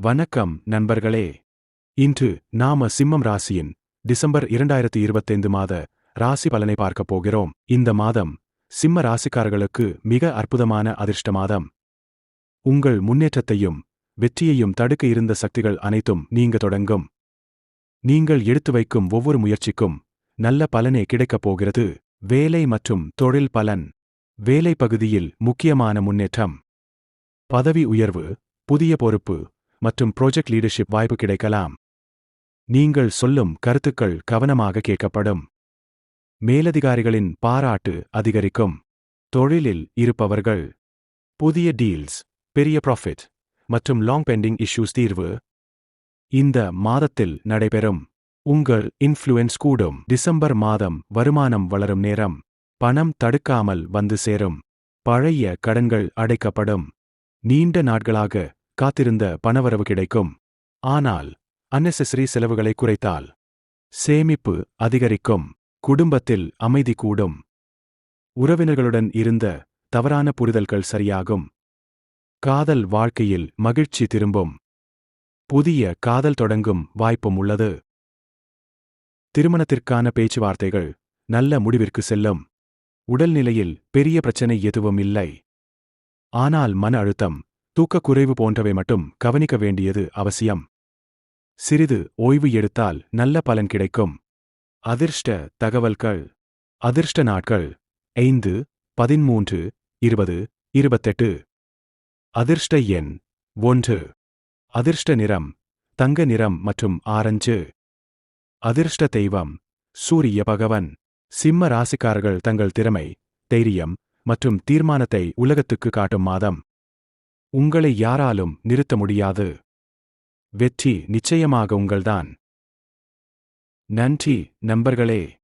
வணக்கம் நண்பர்களே. இன்று நாம சிம்மம் ராசியின் டிசம்பர் இரண்டாயிரத்தி இருபத்தைந்து மாத ராசி பலனை பார்க்கப் போகிறோம். இந்த மாதம் சிம்ம ராசிக்காரர்களுக்கு மிக அற்புதமான அதிர்ஷ்ட மாதம் உங்கள் முன்னேற்றத்தையும் வெற்றியையும் தடுக்க இருந்த சக்திகள் அனைத்தும் நீங்க தொடங்கும். நீங்கள் எடுத்து வைக்கும் ஒவ்வொரு முயற்சிக்கும் நல்ல பலனே கிடைக்கப் போகிறது. வேலை மற்றும் தொழில் பலன். வேலை பகுதியில் முக்கியமான முன்னேற்றம். பதவி உயர்வு புதிய பொறுப்பு மற்றும் ப்ராஜெக்ட் லீடர்ஷிப் வாய்ப்பு கிடைக்கலாம். நீங்கள் சொல்லும் கருத்துக்கள் கவனமாக கேட்கப்படும். மேலதிகாரிகளின் பாராட்டு அதிகரிக்கும். தொழிலில் இருப்பவர்கள். புதிய டீல்ஸ் பெரிய ப்ராஃபிட் மற்றும் லாங் பெண்டிங் இஷ்யூஸ் தீர்வு. இந்த மாதத்தில் நடைபெறும். உங்கள் இன்ஃப்ளூயன்ஸ் கூடும். டிசம்பர் மாதம் வருமானம் வளரும் நேரம். பணம் தடுக்காமல் வந்து சேரும். பழைய கடன்கள் அடைக்கப்படும். நீண்ட நாட்களாக காத்திருந்த பணவரவு கிடைக்கும். ஆனால் அன்னெசரி செலவுகளை குறைத்தால் சேமிப்பு அதிகரிக்கும் குடும்பத்தில் அமைதி கூடும். உறவினர்களுடன் இருந்த தவறான புரிதல்கள் சரியாகும். காதல் வாழ்க்கையில் மகிழ்ச்சி திரும்பும். புதிய காதல் தொடங்கும் வாய்ப்பும் உள்ளது. திருமணத்திற்கான பேச்சுவார்த்தைகள் நல்ல முடிவிற்கு செல்லும். உடல்நிலையில் பெரிய பிரச்சனை எதுவும் இல்லை. ஆனால் மன அழுத்தம் தூக்கக்குறைவு போன்றவை மட்டும் கவனிக்க வேண்டியது அவசியம். சிறிது ஓய்வு எடுத்தால் நல்ல பலன் கிடைக்கும். அதிர்ஷ்ட தகவல்கள். அதிர்ஷ்ட நாட்கள். ஐந்து பதிமூன்று இருபது இருபத்தெட்டு. அதிர்ஷ்ட எண். ஒன்று. அதிர்ஷ்ட நிறம். தங்க நிறம் மற்றும் ஆரஞ்சு. அதிர்ஷ்ட தெய்வம். சூரிய பகவன். சிம்ம ராசிக்காரர்கள் தங்கள் திறமை தைரியம் மற்றும் தீர்மானத்தை உலகத்துக்கு காட்டும் மாதம். உங்களை யாராலும் நிறுத்த முடியாது. வெற்றி நிச்சயமாக உங்கள்தான். நன்றி நண்பர்களே.